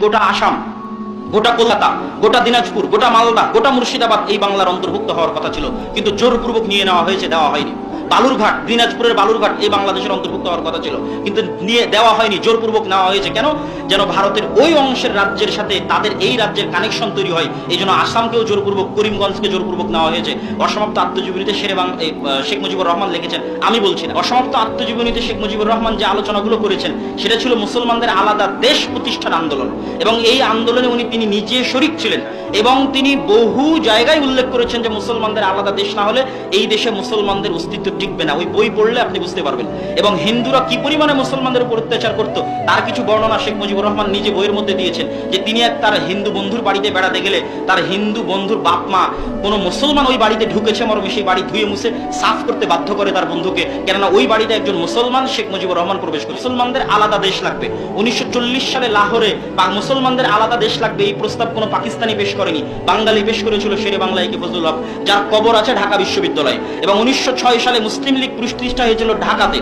গোটা আসাম, গোটা কলকাতা, গোটা দিনাজপুর, গোটা মালদা, গোটা মুর্শিদাবাদ এই বাংলার অন্তর্ভুক্ত হওয়ার কথা ছিল। কিন্তু জোরপূর্বক নিয়ে নেওয়া হয়েছে, দেওয়া হয়নি। বালুরঘাট, দিনাজপুরের বালুরঘাট এই বাংলাদেশের অন্তর্ভুক্ত হওয়ার কথা ছিল। কিন্তু নিয়ে দেওয়া হয়নি, জোরপূর্বক নেওয়া হয়েছে। কেন? যেন ভারতের ওই অংশের রাজ্যের সাথে তাদের এই রাজ্যের কানেকশন তৈরি হয়। এই জন্য আসামকেও জোরপূর্বক, করিমগঞ্জকে জোরপূর্বক নেওয়া হয়েছে। অসমাপ্ত আত্মজীবনীতে শেরে বাং শেখ মুজিবুর রহমান লিখেছেন, আমি বলছি না। অসমাপ্ত আত্মজীবনীতে শেখ মুজিবুর রহমান যে আলোচনাগুলো করেছেন, সেটা ছিল মুসলমানদের আলাদা দেশ প্রতিষ্ঠার আন্দোলন। এবং এই আন্দোলনে উনি তিনি নিজে শরিক ছিলেন। এবং তিনি বহু জায়গায় উল্লেখ করেছেন যে মুসলমানদের আলাদা দেশ না হলে এই দেশে মুসলমানদের অস্তিত্ব টিকবে না। ওই বই পড়লে আপনি বুঝতে পারবেন। এবং হিন্দুরা কি পরিমাণে মুসলমানদের উপর অত্যাচার করতো, তার কিছু বর্ণনা শেখ মুজিবুর রহমান নিজে বইয়ের মধ্যে দিয়েছেন যে তিনি এক তার হিন্দু বন্ধুর বাড়িতে বেড়াতে গেলে তার হিন্দু বন্ধুর বাপ মা কোনো মুসলমান ওই বাড়িতে ঢুকেছে, মর্মে সেই বাড়ি ধুয়ে মুছে সাফ করতে বাধ্য করে তার বন্ধুকে। কেননা ওই বাড়িতে একজন মুসলমান শেখ মুজিবুর রহমান প্রবেশ করে। মুসলমানদের আলাদা দেশ লাগবে। উনিশশো চল্লিশ সালে লাহোরে বা মুসলমানদের আলাদা দেশ লাগবে এই প্রস্তাব কোনো পাকিস্তানি পেশ করেনি। বাঙালি পেশ করেছিল শেরে বাংলায় একে ফজলুল হক, যার কবর আছে ঢাকা বিশ্ববিদ্যালয়। এবং উনিশশো ছয় সালে মুসলিম লীগ প্রতিষ্ঠা হয়েছিল ঢাকাতে,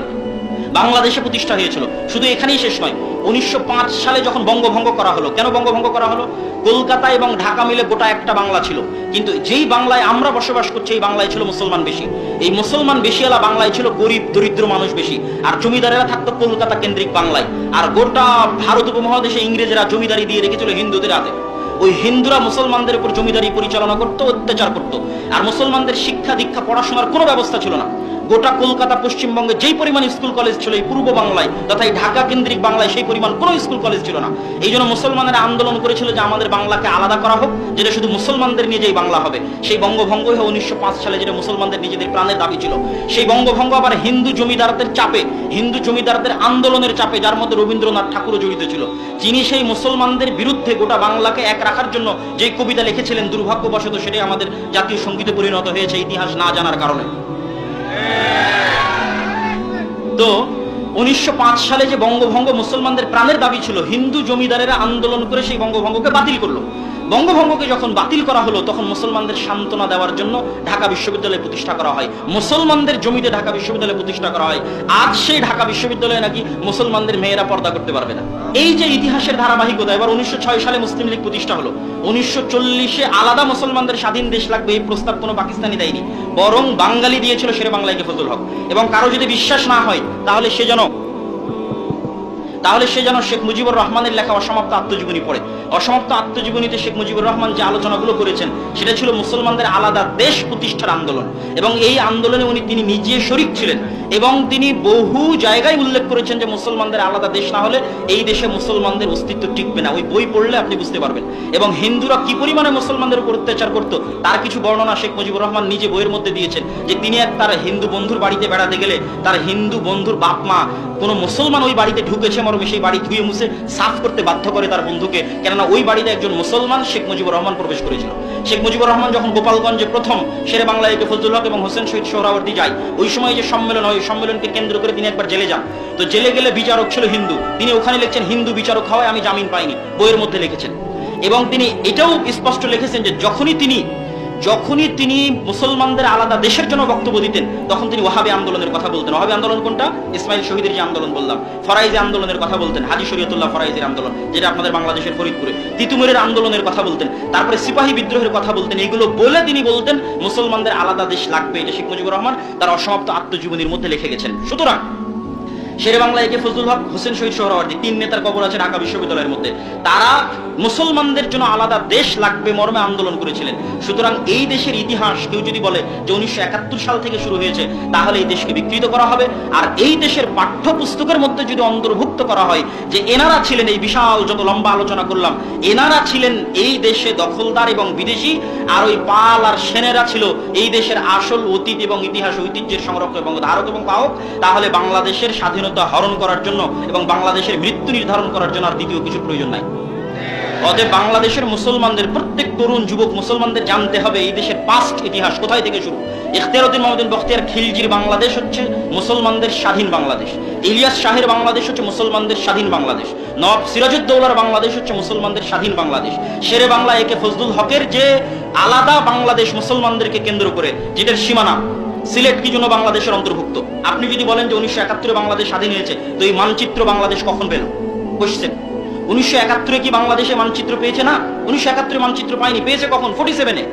বাংলাদেশে প্রতিষ্ঠা হয়েছিল। শুধু এখানেই শেষ নয়, উনিশশো সালে যখন বঙ্গভঙ্গ করা হলো, কেন বঙ্গভঙ্গ করা হলো? কলকাতা এবং ঢাকা মিলে গোটা একটা বাংলা ছিল। কিন্তু যেই বাংলায় আমরা বসবাস করছি, এই বাংলায় ছিল মুসলমান বেশি। এই মুসলমান বেশিওয়ালা বাংলায় ছিল গরিব, দরিদ্র মানুষ বেশি। আর জমিদারেরা থাকতো কলকাতা কেন্দ্রিক বাংলায়। আর গোটা ভারত উপমহাদেশে ইংরেজরা জমিদারি দিয়ে রেখেছিল হিন্দুদের হাতে। ওই হিন্দুরা মুসলমানদের উপর জমিদারি পরিচালনা করত, অত্যাচার করত। আর মুসলমানদের শিক্ষা দীক্ষা, পড়াশোনার কোনো ব্যবস্থা ছিল না। গোটা কলকাতা পশ্চিমবঙ্গে যেই পরিমাণ স্কুল কলেজ ছিল এই পূর্ব বাংলায় তথা এই ঢাকা কেন্দ্রিক বাংলায় সেই পরিমাণ কোনো স্কুল কলেজ ছিল না। এই জন্য মুসলমানেরা আন্দোলন করেছিল যে আমাদের বাংলাকে আলাদা করা হোক, যেটা শুধু মুসলমানদের নিয়ে যেই বাংলা হবে। সেই বঙ্গভঙ্গ হয় উনিশশো সালে যেটা মুসলমানদের নিজেদের প্রাণের দাবি ছিল। সেই বঙ্গভঙ্গ আবার হিন্দু জমিদারদের চাপে, হিন্দু জমিদারদের আন্দোলনের চাপে, যার মধ্যে রবীন্দ্রনাথ ঠাকুরও জড়িত ছিল। যিনি সেই মুসলমানদের বিরুদ্ধে গোটা বাংলাকে এক রাখার জন্য যে কবিতা লিখেছিলেন, দুর্ভাগ্যবশত সেটাই আমাদের জাতীয় সঙ্গীতে পরিণত হয়েছে ইতিহাস না জানার কারণে। তো উনিশশো পাঁচ সালে যে বঙ্গভঙ্গ মুসলমানদের প্রাণের দাবি ছিল, হিন্দু জমিদারেরা আন্দোলন করে সেই বঙ্গভঙ্গকে বাতিল করল। বঙ্গভঙ্গকে যখন বাতিল করা হলো, তখন মুসলমানদের সান্ত্বনা দেওয়ার জন্য ঢাকা বিশ্ববিদ্যালয় প্রতিষ্ঠা করা হয়। মুসলমানদের জমিতে ঢাকা বিশ্ববিদ্যালয় প্রতিষ্ঠা করা হয়। আজ সেই ঢাকা বিশ্ববিদ্যালয়ে নাকি মুসলমানদের মেয়েরা পর্দা করতে পারবে না। এই যে ইতিহাসের ধারাবাহিকতা, এবার উনিশশো ছয় সালে মুসলিম লীগ প্রতিষ্ঠা হলো। উনিশশো চল্লিশে আলাদা মুসলমানদের স্বাধীন দেশ লাগবে, এই প্রস্তাব কোনো পাকিস্তানি দেয়নি। বরং বাঙালি দিয়েছিল শেরে বাংলাকে ফজল হক। এবং কারও যদি বিশ্বাস না হয়, তাহলে সে যেন তাহলে সে যেন শেখ মুজিবুর রহমানের লেখা অসমাপ্ত আত্মজীবনী পড়ে। অসমাপ্ত আত্মজীবনীতে শেখ মুজিবুর রহমান যে আলোচনাগুলো করেছেন, সেটা ছিল মুসলমানদের আলাদা দেশ প্রতিষ্ঠার আন্দোলন। এবং এই আন্দোলনে উনি তিনি নিজে শরিক ছিলেন। এবং তিনি বহু জায়গায় উল্লেখ করেছেন যে মুসলমানদের আলাদা দেশ না হলে এই দেশে মুসলমানদের অস্তিত্ব টিকবে না। ওই বই পড়লে আপনি বুঝতে পারবেন। এবং হিন্দুরা কি পরিমাণে মুসলমানদের উপর অত্যাচার করতো, তার কিছু বর্ণনা শেখ মুজিবুর রহমান নিজে বইয়ের মধ্যে দিয়েছেন যে তিনি এক তার হিন্দু বন্ধুর বাড়িতে বেড়াতে গেলে তার হিন্দু বন্ধুর বাপ মা কোনো মুসলমান ওই বাড়িতে ঢুকেছে মর্মে সেই বাড়ি ধুয়ে মুছে সাফ করতে বাধ্য করে তার বন্ধুকে। কেননা ওই বাড়িতে একজন মুসলমান শেখ মুজিবুর রহমান প্রবেশ করেছিল। শেখ মুজিবুর রহমান যখন গোপালগঞ্জে প্রথম শেরে বাংলায় ফজলুল হক এবং হোসেন শহীদ সোহরাওয়ার্দী যায়, ওই সময় যে সম্মেলন হয়, ওই সম্মেলনকে কেন্দ্র করে তিনি একবার জেলে যান। তো জেলে গেলে বিচারক ছিল হিন্দু। তিনি ওখানে লিখছেন, হিন্দু বিচারক হওয়ায় আমি জামিন পাইনি। বইয়ের মধ্যে লিখেছেন। এবং তিনি এটাও স্পষ্ট লিখেছেন যে যখনই তিনি যখনই তিনি মুসলমানদের আলাদা দেশের জন্য বক্তব্য দিতেন, তখন তিনি ওহাবি আন্দোলনের কথা বলতেন। ওহাবি আন্দোলন কোনটা? ইসমাইল শহীদের যে আন্দোলন বললাম, ফরাইজি আন্দোলনের কথা বলতেন, হাজি শরীয়তুল্লাহ ফরাইজির আন্দোলন, যেটা আপনাদের বাংলাদেশের ফরিদপুরে। তিতুমিরের আন্দোলনের কথা বলতেন, তারপরে সিপাহী বিদ্রোহের কথা বলতেন, এগুলো বলে তিনি বলতেন, মুসলমানদের আলাদা দেশ লাগবে এটা শেখ মুজিবুর রহমান, তার অসমাপ্ত আত্মজীবনীর মধ্যে লিখে গেছেন। সুতরাং শেরে বাংলা একে ফজলুল হক হোসেন শহীদ সোহরাওয়ার্দী তিন নেতার কবর আছে ঢাকা বিশ্ববিদ্যালয়ের মধ্যে। তারা মুসলমানদের জন্য আলাদা দেশ লাগবে মর্মে আন্দোলন করেছিলেন। সুতরাং এই দেশের ইতিহাস কেউ যদি বলে যে উনিশশো একাত্তর সাল থেকে শুরু হয়েছে, তাহলে এই দেশকে বিকৃত করা হবে। আর এই দেশের পাঠ্যপুস্তকের মধ্যে যদি অন্তর্ভুক্ত করা হয় যে এনারা ছিলেন এই বিশাল, যত লম্বা আলোচনা করলাম, এনারা ছিলেন এই দেশে দখলদার এবং বিদেশি, আর ওই পাল আর সেনেরা ছিল এই দেশের আসল অতীত এবং ইতিহাস ঐতিহ্যের সংরক্ষক এবং ধারক এবং পাহক তাহলে বাংলাদেশের স্বাধীনতা হরণ করার জন্য এবং বাংলাদেশের মৃত্যু নির্ধারণ করার জন্য আর দ্বিতীয় কিছু প্রয়োজন নাই। অতএব বাংলাদেশের মুসলমানদের প্রত্যেক তরুণ যুবক মুসলমানদের জানতে হবে এই দেশের পাস্ট ইতিহাস কোথায় থেকে শুরু। বখতিয়ার খিলজির বাংলাদেশ হচ্ছে মুসলমানদের স্বাধীন বাংলাদেশ। ইলিয়াস শাহের বাংলাদেশ হচ্ছে মুসলমানদের স্বাধীন বাংলাদেশ। নব বাংলাদেশ হচ্ছে মুসলমানদের স্বাধীন বাংলাদেশ। শেরে বাংলা একে ফজলুল হকের যে আলাদা বাংলাদেশ মুসলমানদেরকে কেন্দ্র করে, যেটার সীমানা সিলেট কি জন্য বাংলাদেশের অন্তর্ভুক্ত? আপনি যদি বলেন যে উনিশশো একাত্তরে বাংলাদেশ স্বাধীন হয়েছে, তো এই মানচিত্র বাংলাদেশ কখন পেল? কোশ্চেন উনিশশো একাত্তরে কি বাংলাদেশে মানচিত্র পেয়েছে না? উনিশশো একাত্তরে মানচিত্র পায়নি, পেয়েছে কখন? ফোর্টি সেভেনে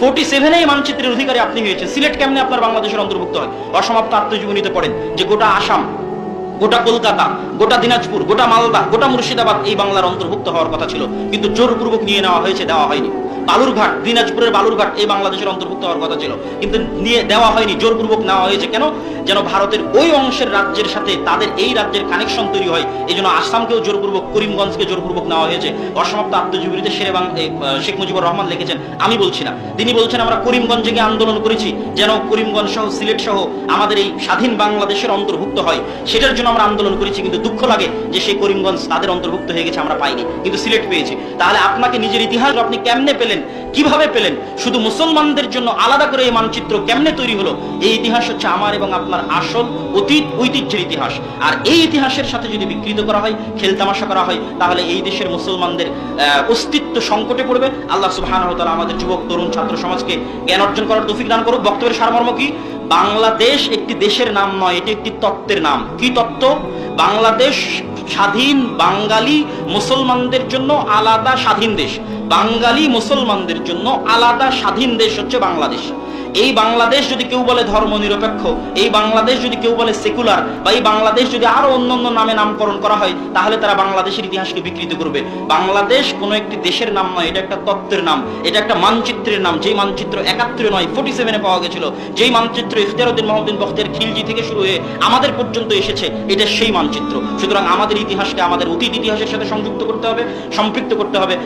ফোর্টি সেভেনে এই মানচিত্রের অধিকারী আপনি হয়েছে সিলেট কেমনে আপনার বাংলাদেশের অন্তর্ভুক্ত হয়? অসমাপ্ত আত্মজীবনীতে পড়েন যে গোটা আসাম, গোটা কলকাতা, গোটা দিনাজপুর, গোটা মালদা, গোটা মুর্শিদাবাদ এই বাংলার অন্তর্ভুক্ত হওয়ার কথা ছিল। কিন্তু জোরপূর্বক নিয়ে নেওয়া হয়েছে, দেওয়া হয়নি। বালুরঘাট, দিনাজপুরের বালুরঘাট এই বাংলাদেশের অন্তর্ভুক্ত হওয়ার কথা ছিল। কিন্তু নিয়ে দেওয়া হয়নি, জোরপূর্বক নেওয়া হয়েছে। কেন? যেন ভারতের ওই অংশের রাজ্যের সাথে তাদের এই রাজ্যের কানেকশন তৈরি হয়। এই জন্য আসামকেও জোরপূর্বক, করিমগঞ্জকে জোরপূর্বক নেওয়া হয়েছে। অসমাপ্ত আত্মজীবনীতে শেরে শেখ মুজিবুর রহমান লিখেছেন, আমি বলছি না। তিনি বলছেন, আমরা করিমগঞ্জে গিয়ে আন্দোলন করেছি। যেন করিমগঞ্জ সহ, সিলেট সহ আমাদের এই স্বাধীন বাংলাদেশের অন্তর্ভুক্ত হয়। সেটার জন্য আমরা আন্দোলন করেছি। কিন্তু দুঃখ লাগে যে সেই করিমগঞ্জ তাদের অন্তর্ভুক্ত হয়ে গেছে, আমরা পাইনি। কিন্তু সিলেট পেয়েছি। তাহলে আপনাকে নিজের ইতিহাস আপনি কেমনে পেলেন? কীভাবে পেলেন? শুধু মুসলমানদের জন্য আলাদা করে এই মানচিত্র কেমনে তৈরি হলো? এই ইতিহাস হচ্ছে আমার এবং আপনার আসল অতীত, ঐতিহ্যের ইতিহাস। আর এই ইতিহাসের সাথে যদি বিকৃত করা হয় খেলতামাশা করা হয়, তাহলে এই দেশের মুসলমানদের অস্তিত্ব সংকটে পড়বে। আল্লাহ তাআলা আমাদের যুবক, তরুণ, ছাত্র সমাজকে জ্ঞান অর্জন করার তৌফিক দান করুক। বক্তব্যের সারমর্ম কি? বাংলাদেশ একটি দেশের নাম নয়, এটি একটি তত্ত্বের নাম। কি তত্ত্ব? বাংলাদেশ স্বাধীন বাঙালি মুসলমানদের জন্য আলাদা স্বাধীন দেশ। বাঙালি মুসলমানদের জন্য আলাদা স্বাধীন দেশ হচ্ছে বাংলাদেশ। এই বাংলাদেশ যদি কেউ বলে ধর্ম নিরপেক্ষ এই বাংলাদেশ যদি কেউ বলে সেকুলার বা এই বাংলাদেশ যদি আরও অন্যান্য নামে নামকরণ করা হয়, তাহলে তারা বাংলাদেশের ইতিহাসকে বিকৃত করবে। বাংলাদেশ কোনো একটি দেশের নাম নয়, এটা একটা তত্ত্বের নাম। এটা একটা মানচিত্রের নাম। যেই মানচিত্র একাত্তরে নয় ফোর্টি সেভেনে পাওয়া গেছিল। যেই মানচিত্র ইখতিয়ারউদ্দিন মাহমুদ্দিন বখতিয়ার খিলজি থেকে শুরু হয়ে আমাদের পর্যন্ত এসেছে, এটা সেই মানচিত্র। সুতরাং আমাদের ইতিহাসকে আমাদের অতীত ইতিহাসের সাথে সংযুক্ত করতে হবে, সম্পৃক্ত করতে হবে।